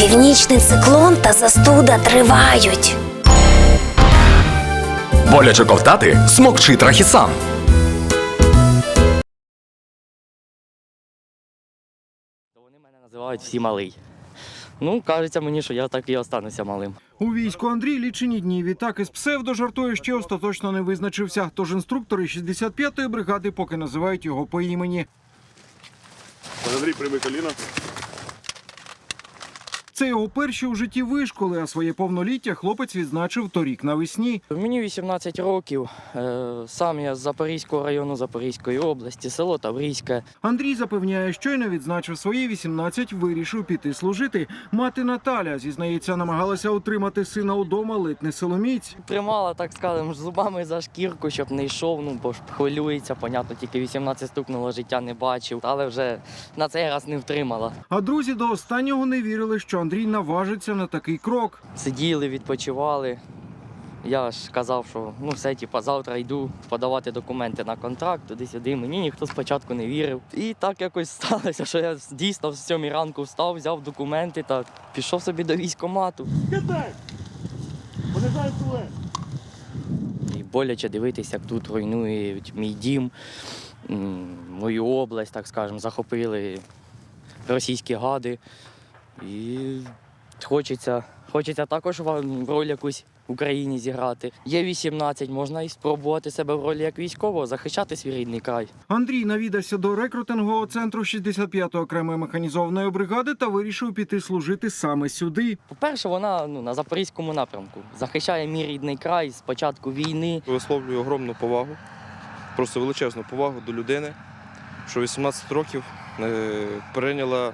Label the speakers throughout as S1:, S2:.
S1: Північний циклон та застуда тривають.
S2: Боляче ковтати смокчи трахісан.
S3: Вони мене називають всі малий. Ну, кажеться мені, що я так і остануся малим.
S4: У війську Андрій лічені дні. Відтак із псевдо жартує ще остаточно не визначився. Тож інструктори 65-ї бригади поки називають його по імені.
S5: Андрій, прийми коліно.
S4: Це його перші у житті вишколи, а своє повноліття хлопець відзначив торік навесні.
S3: Мені 18 років. Е, Сам я з Запорізького району Запорізької області, село Таврійське.
S4: Андрій запевняє, щойно відзначив свої 18, вирішив піти служити. Мати Наталя зізнається, намагалася утримати сина удома, ледь не силоміць.
S3: Тримала, так скажемо, зубами за шкірку, щоб не йшов. Ну, бо ж хвилюється, понятно, тільки 18 стукнуло, життя не бачив, але вже на цей раз не втримала.
S4: А друзі до останнього не вірили, що Андрій наважиться на такий крок.
S3: Сиділи, відпочивали. Я ж казав, що ну все, типа, завтра йду подавати документи на контракт, туди-сюди. Мені ніхто спочатку не вірив. І так якось сталося, що я дійсно в сьомій ранку встав, взяв документи та пішов собі до військкомату. І боляче дивитися, як тут руйнують мій дім, мою область, так скажемо, захопили російські гади. І хочеться, хочеться також в роль якусь в Україні зіграти. Є 18, можна і спробувати себе в ролі як військового, захищати свій рідний край.
S4: Андрій навідався до рекрутингового центру 65-ї окремої механізованої бригади та вирішив піти служити саме сюди.
S3: По-перше, вона ну, на запорізькому напрямку захищає мій рідний край з початку війни.
S5: Висловлюю огромну повагу, просто величезну повагу до людини, що 18 років е, перейняла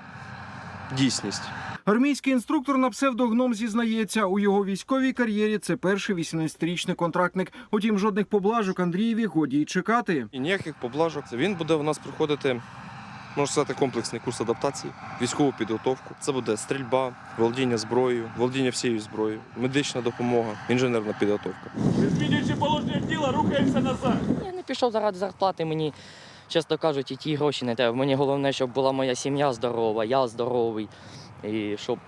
S5: дійсність.
S4: Армійський інструктор на псевдогном зізнається, у його військовій кар'єрі це перший 18-річний контрактник. Утім, жодних поблажок Андрієві годі й чекати.
S5: І ніяких поблажок. Він буде у нас проходити, можна сказати, комплексний курс адаптації, військову підготовку. Це буде стрільба, володіння зброєю, володіння всією зброєю, медична допомога, інженерна підготовка.
S6: Змінюючи положення тіла, рухаємося назад.
S3: Я не пішов заради зарплати. Мені, чесно кажуть, і ті гроші не треба. Мені головне, щоб була моя сім'я здорова, я здоровий. І щоб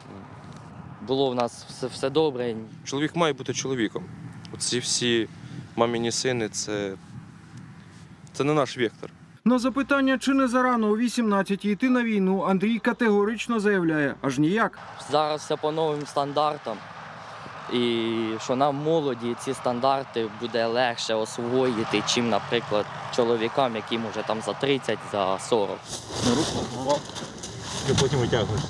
S3: було в нас все, все добре.
S5: Чоловік має бути чоловіком. Оці всі маміні сини це, це не наш вектор.
S4: На запитання, чи не зарано у 18 йти на війну, Андрій категорично заявляє, аж ніяк.
S3: Зараз все по новим стандартам. І що нам молоді ці стандарти буде легше освоїти, чим, наприклад, чоловікам, яким уже там за 30, за 40.
S6: На руку і потім витягуєш.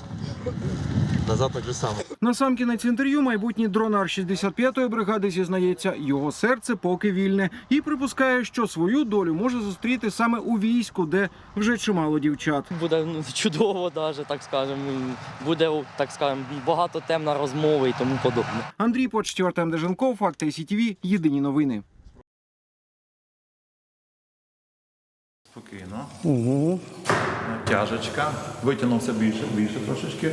S6: Назад так же само.
S4: На сам кінець інтерв'ю майбутній дронар 65-ї бригади зізнається, його серце поки вільне і припускає, що свою долю може зустріти саме у війську, де вже чимало дівчат.
S3: Буде ну, чудово, навіть, так скажемо. Буде, так скажемо, багато тем на розмови і тому подобне.
S4: Андрій Почтів, Артем Деженков, Факти СІТВ, Єдині новини.
S7: Спокійно. Угу. Тяжечка. Витягнувся більше, більше трошечки.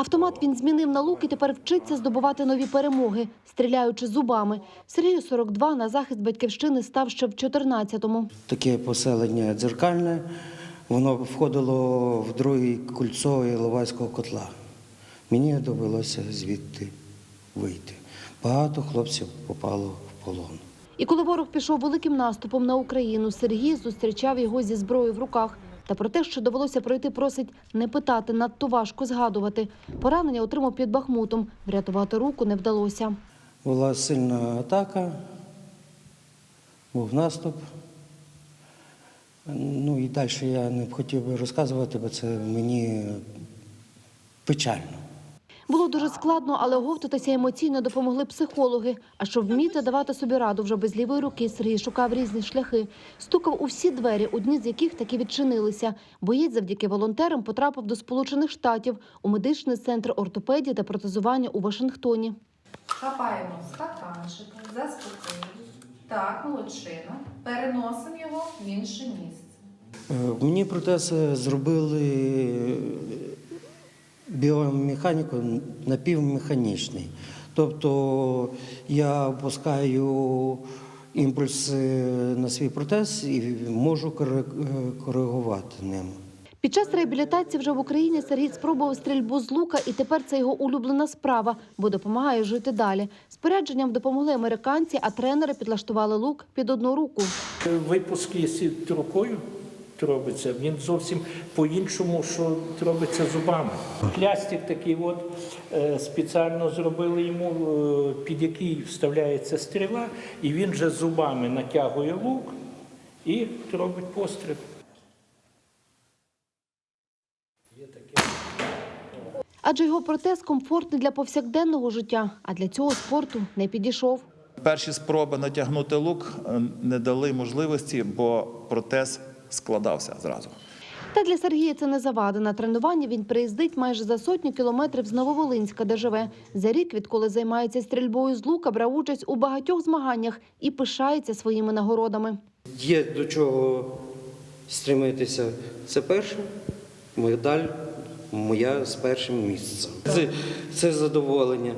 S8: Автомат він змінив на лук і тепер вчиться здобувати нові перемоги, стріляючи зубами. Сергію 42 на захист батьківщини став ще в 14-му.
S9: таке поселення дзеркальне, воно входило в друге кульцо Іловайського котла. Мені довелося звідти вийти. Багато хлопців попало в полон.
S8: І коли ворог пішов великим наступом на Україну, Сергій зустрічав його зі зброєю в руках. Та про те, що довелося пройти, просить не питати, надто важко згадувати. Поранення отримав під Бахмутом. Врятувати руку не вдалося.
S9: Була сильна атака, був наступ. Ну і далі я не хотів би розказувати, бо це мені печально.
S8: Було дуже складно, але оговтатися емоційно допомогли психологи. А щоб вміти давати собі раду вже без лівої руки, Сергій шукав різні шляхи. Стукав у всі двері, одні з яких таки відчинилися. Боєць завдяки волонтерам потрапив до Сполучених Штатів у медичний центр ортопедії та протезування у Вашингтоні.
S10: Хапаємо стаканчик, заспокоїли. Так, молодчина. Переносимо його в інше місце.
S9: Е, Мені протез зробили біомеханіку напівмеханічний. Тобто я опускаю імпульс е, на свій протез і можу коригувати ним.
S8: Під час реабілітації вже в Україні Сергій спробував стрільбу з лука, і тепер це його улюблена справа, бо допомагає жити далі. Спорядженням допомогли американці, а тренери підлаштували лук під одну руку.
S11: Випуск, якщо рукою робиться, він зовсім по-іншому, що робиться зубами. Плястик такий от е, спеціально зробили йому, е, під який вставляється стріла, і він же зубами натягує лук і робить постріл.
S8: Адже його протез комфортний для повсякденного життя, а для цього спорту не підійшов.
S7: Перші спроби натягнути лук е, не дали можливості, бо протез складався зразу.
S8: Та для Сергія це не завада. На тренування він приїздить майже за сотню кілометрів з Нововолинська, де живе. За рік, відколи займається стрільбою з лука, брав участь у багатьох змаганнях і пишається своїми нагородами.
S9: Є до чого стремитися. Це перше, медаль моя з першим місцем. Це, це задоволення.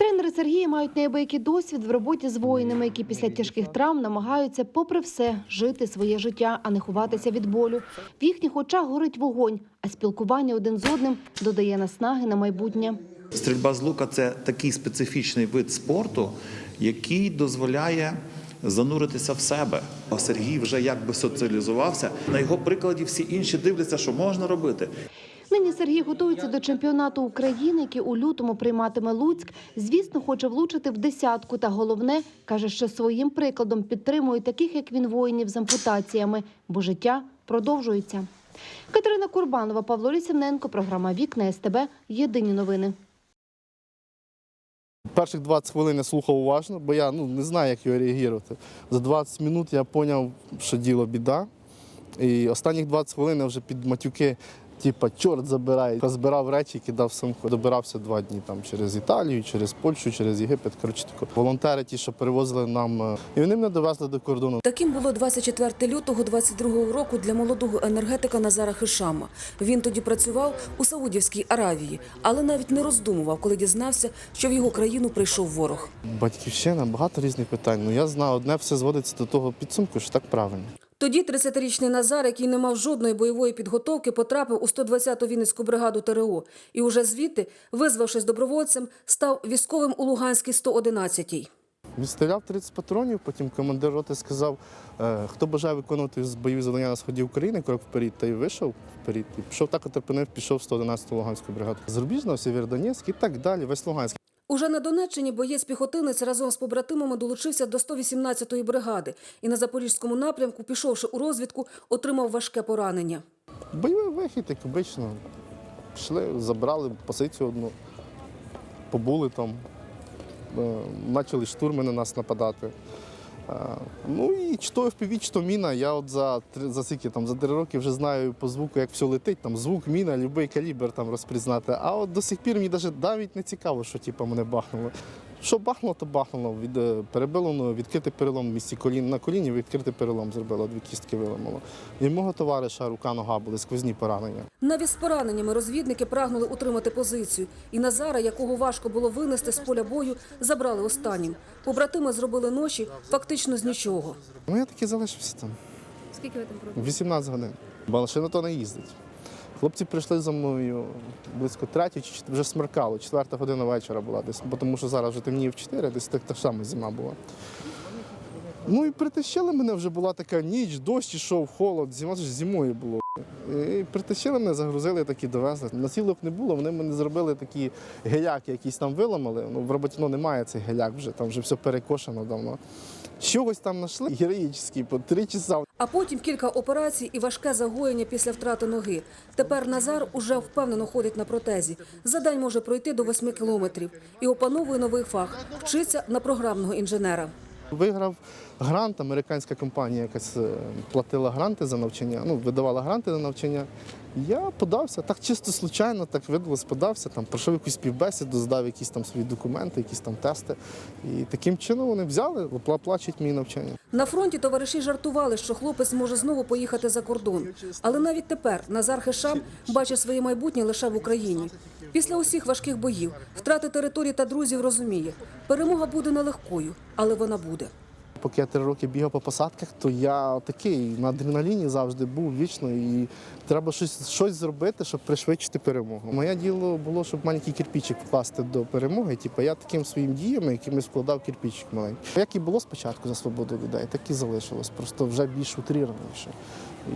S8: Тренери Сергія мають неабиякий досвід в роботі з воїнами, які після тяжких травм намагаються, попри все, жити своє життя, а не ховатися від болю. В їхніх очах горить вогонь, а спілкування один з одним додає наснаги на майбутнє.
S7: Стрільба з лука це такий специфічний вид спорту, який дозволяє зануритися в себе. А Сергій вже якби соціалізувався. На його прикладі всі інші дивляться, що можна робити.
S8: Нині Сергій готується до чемпіонату України, який у лютому прийматиме Луцьк. Звісно, хоче влучити в десятку. Та головне каже, що своїм прикладом підтримує таких, як він, воїнів з ампутаціями, бо життя продовжується. Катерина Курбанова, Павло Лісівненко, програма Вікна СТБ. Єдині новини.
S12: Перших 20 хвилин я слухав уважно, бо я ну, не знаю, як його реагувати. За 20 минут я зрозумів, що діло біда. І останніх 20 хвилин я вже під матюки, типа, чорт забирай. Збирав речі, кидав сумку. Добирався два дні там через Італію, через Польщу, через Єгипет. Коротше, тако. волонтери ті, що перевозили нам, е, і вони мене довезли до кордону.
S13: Таким було 24 лютого 22 року для молодого енергетика Назара Хишама. Він тоді працював у Саудівській Аравії, але навіть не роздумував, коли дізнався, що в його країну прийшов ворог.
S12: Батьківщина, багато різних питань. Ну я знаю, одне все зводиться до того підсумку, що так правильно.
S13: Тоді 30-річний Назар, який не мав жодної бойової підготовки, потрапив у 120-ту Вінницьку бригаду ТРО і уже звідти, визвавшись добровольцем, став військовим у Луганській 111-й.
S12: Відстріляв 30 патронів, потім командир роти сказав, е, хто бажає виконувати бойові завдання на сході України, крок вперед, та й вийшов вперед. І пішов так, отерпинив, пішов 111-ту Луганську бригаду. Зарубіжно, Сєвєродонецьк і так далі, весь Луганськ.
S13: Уже на Донеччині боєць-піхотинець разом з побратимами долучився до 118-ї бригади і на Запорізькому напрямку, пішовши у розвідку, отримав важке поранення.
S12: Бойовий вихід, як обично. Пішли, забрали позицію одну, побули там, е, почали штурми на нас нападати. Ну і чи то FPV, чи то міна. Я от за за скільки там за три роки вже знаю по звуку, як все летить. Там звук, міна, будь-який калібр там розпізнати. А от до сих пір мені навіть не цікаво, що типу, мене бахнуло. Що бахнуло, то бахнуло. Від, е, перебило ну, відкритий перелом в місці колін. На коліні відкритий перелом зробило, дві кістки виламало. І мого товариша рука, нога були сквозні поранення.
S13: Навіть з пораненнями розвідники прагнули утримати позицію. І Назара, якого важко було винести з поля бою, забрали останнім. Побратими зробили ноші фактично з нічого.
S12: Ну я таки залишився там.
S13: Скільки ви там пробули?
S12: 18 годин. Бо машина то не їздить. Хлопці прийшли за мною близько чи вже смеркало, четверта година вечора була десь, тому що зараз вже темніє в 4, десь так, так само зима була. Ну і притащили мене, вже була така ніч, дощ ішов, холод, зима ж зимою було. І притащили мене, загрузили, такі довезли. Насілок не було, вони мене зробили такі геляки, якісь там виламали. Ну, в роботіно немає цих геляк вже, там вже все перекошено давно. Чогось там знайшли героїчні, по три часа.
S13: А потім кілька операцій і важке загоєння після втрати ноги. Тепер Назар уже впевнено ходить на протезі. За день може пройти до 8 кілометрів і опановує новий фах. Вчиться на програмного інженера.
S12: Виграв грант, американська компанія якась е, платила гранти за навчання, ну, видавала гранти на навчання. Я подався, так чисто случайно, так видалось, подався, там, пройшов якусь співбесіду, здав якісь там свої документи, якісь там тести. І таким чином вони взяли, оплачують мені навчання.
S13: На фронті товариші жартували, що хлопець може знову поїхати за кордон. Але навіть тепер Назар Хешам бачить своє майбутнє лише в Україні. Після усіх важких боїв, втрати території та друзів розуміє, перемога буде нелегкою, але вона буде.
S12: Поки я три роки бігав по посадках, то я такий на адреналіні завжди був вічно і треба щось, щось зробити, щоб пришвидшити перемогу. Моє діло було, щоб маленький кирпичик вкласти до перемоги. Типу, я таким своїм діями, якимось вкладав кирпичик маленький. Як і було спочатку за свободу людей, так і залишилось. Просто вже більш утрірованіше. І,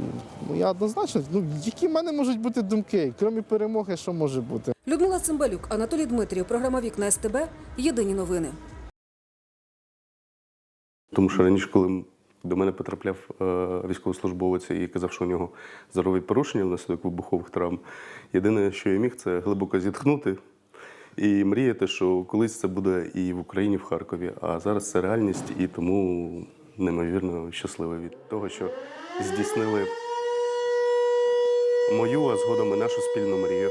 S12: ну, я однозначно, ну які в мене можуть бути думки, крім перемоги, що може бути?
S13: Людмила Цимбалюк, Анатолій Дмитрів, програма Вікна СТБ. Єдині новини.
S14: Тому що раніше, коли до мене потрапляв е, військовослужбовець і казав, що у нього здорові порушення внаслідок вибухових травм, єдине, що я міг, це глибоко зітхнути і мріяти, що колись це буде і в Україні, в Харкові. А зараз це реальність, і тому неймовірно щасливий від того, що здійснили мою, а згодом і нашу спільну мрію.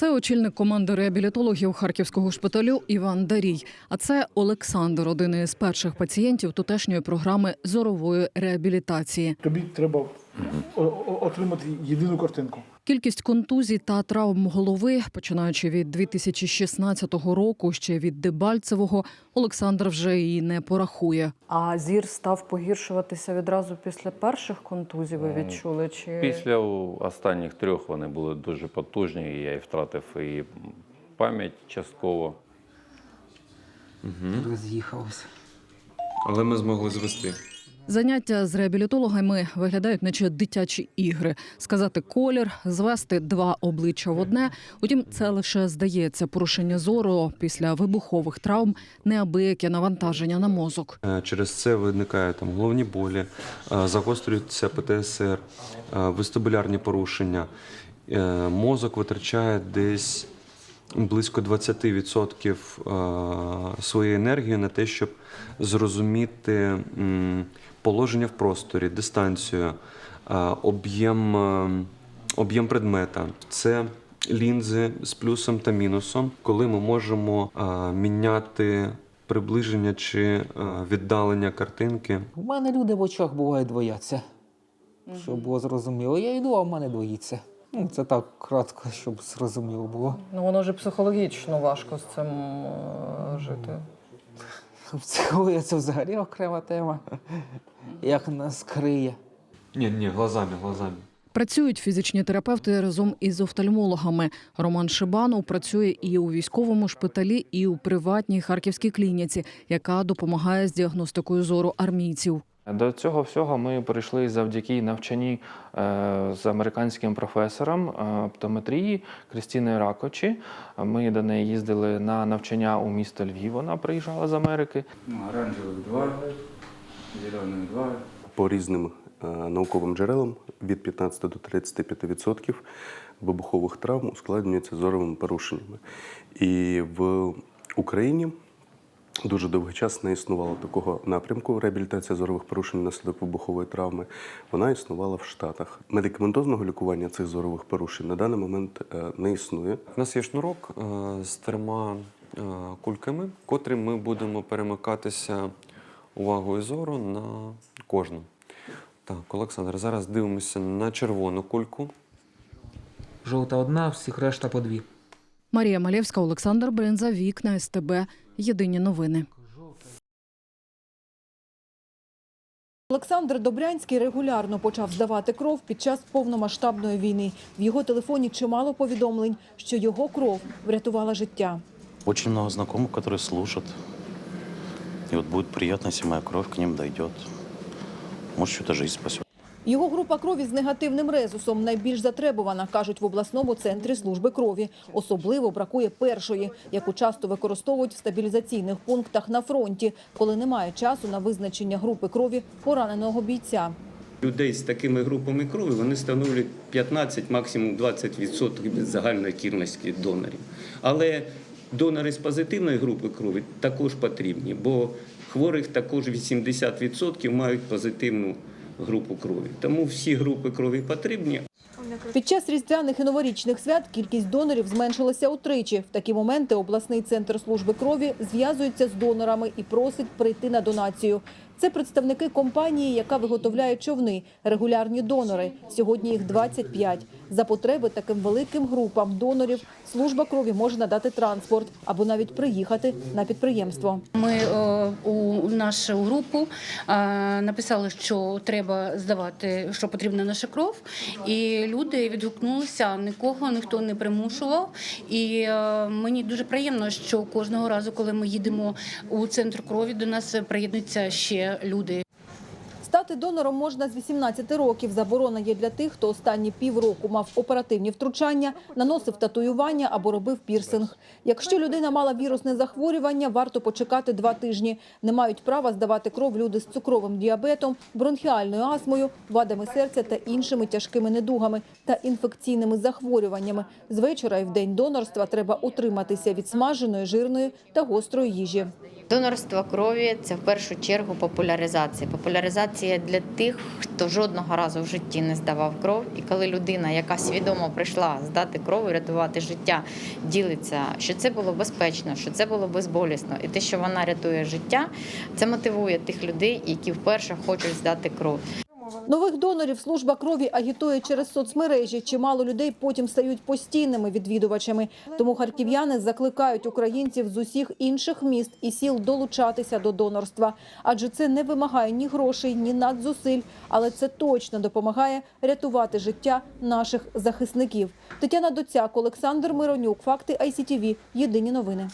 S15: Це очільник команди реабілітологів харківського шпиталю Іван Дарій. А це Олександр, один із перших пацієнтів тутешньої програми зорової реабілітації.
S11: Тобі треба отримати єдину картинку.
S15: Кількість контузій та травм голови, починаючи від 2016 року, ще від Дебальцевого, Олександр вже і не порахує.
S16: А зір став погіршуватися відразу після перших контузій. Ви відчули? Чи
S6: Після останніх трьох вони були дуже потужні, і я і втратив і пам'ять частково.
S9: Роз'їхався.
S5: Але ми змогли звести.
S15: Заняття з реабілітологами виглядають, наче дитячі ігри. Сказати колір, звести два обличчя в одне. Утім, це лише здається порушення зору після вибухових травм, неабияке навантаження на мозок.
S5: Е, Через це виникають там головні болі, е, загострюється ПТСР, е, вестибулярні порушення. Мозок витрачає десь близько 20% е, своєї енергії на те, щоб зрозуміти положення в просторі, дистанцію, е, об'єм, е, об'єм предмета. Це лінзи з плюсом та мінусом, коли ми можемо е, міняти приближення чи віддалення картинки.
S9: У мене люди в очах буває двояться. Щоб було зрозуміло. Я йду, а в мене двоїться. Ну, це так кратко, щоб зрозуміло було.
S16: ну воно ж психологічно важко з цим жити?
S9: Психологія це взагалі окрема тема. Як нас криє.
S5: Ні, ні, глазами, глазами.
S15: Працюють фізичні терапевти разом із офтальмологами. Роман Шибанов працює і у військовому шпиталі, і у приватній харківській клініці, яка допомагає з діагностикою зору армійців.
S3: До цього всього ми прийшли завдяки навчанні е, з американським професором е, оптометрії Крістіною Ракочі. Ми до неї їздили на навчання у місто Львів. Вона приїжджала з Америки.
S14: Оранжевих два, зелених два. По різним е, науковим джерелам від 15 до 35% вибухових травм ускладнюються зоровими порушеннями. І в Україні дуже довгий час не існувало такого напрямку реабілітація зорових порушень внаслідок вибухової травми. Вона існувала в Штатах. Медикаментозного лікування цих зорових порушень на даний момент е, не існує.
S5: У нас є шнурок е, з трьома кульками, котрі ми будемо перемикатися увагою зору на кожну. Так, Олександр, зараз дивимося на червону кульку.
S9: Жовта одна, всіх решта по дві.
S15: Марія Малєвська, Олександр Бринза, Вікна СТБ. Єдині новини.
S16: Олександр Добрянський регулярно почав здавати кров під час повномасштабної війни. В його телефоні чимало повідомлень, що його кров врятувала життя.
S6: Очень много знакомых, которые служат. И вот будет приятно, если моя кровь к ним дойдет. Может, что-то жизнь спасет.
S16: Його група крові з негативним резусом найбільш затребувана, кажуть в обласному центрі служби крові. Особливо бракує першої, яку часто використовують в стабілізаційних пунктах на фронті, коли немає часу на визначення групи крові пораненого бійця.
S3: Людей з такими групами крові вони становлять 15, максимум 20% від загальної кількості донорів. Але донори з позитивної групи крові також потрібні, бо хворих також 80% мають позитивну групу крові. Тому всі групи крові потрібні,
S16: Під час різдвяних і новорічних свят кількість донорів зменшилася утричі. В такі моменти обласний центр служби крові зв'язується з донорами і просить прийти на донацію. Це представники компанії, яка виготовляє човни, регулярні донори. Сьогодні їх 25. За потреби таким великим групам донорів служба крові може надати транспорт або навіть приїхати на підприємство.
S17: Ми е, у нашу групу е, написали, що треба здавати, що потрібна наша кров, і люди відгукнулися. Нікого ніхто не примушував. І е, мені дуже приємно, що кожного разу, коли ми їдемо у центр крові, до нас приєднуються ще люди.
S16: Стати донором можна з 18 років. Заборона є для тих, хто останні півроку мав оперативні втручання, наносив татуювання або робив пірсинг. Якщо людина мала вірусне захворювання, варто почекати два тижні. Не мають права здавати кров люди з цукровим діабетом, бронхіальною астмою, вадами серця та іншими тяжкими недугами та інфекційними захворюваннями. З вечора і в день донорства треба утриматися від смаженої, жирної та гострої їжі.
S18: Донорство крові це в першу чергу популяризація. Популяризація для тих, хто жодного разу в житті не здавав кров. І коли людина, яка свідомо прийшла здати кров і рятувати життя, ділиться, що це було безпечно, що це було безболісно, і те, що вона рятує життя, це мотивує тих людей, які вперше хочуть здати кров.
S16: Нових донорів служба крові агітує через соцмережі. Чимало людей потім стають постійними відвідувачами. Тому харків'яни закликають українців з усіх інших міст і сіл долучатися до донорства, адже це не вимагає ні грошей, ні надзусиль, але це точно допомагає рятувати життя наших захисників. Тетяна Доцяк, Олександр Миронюк, факти ICTV. Єдині новини.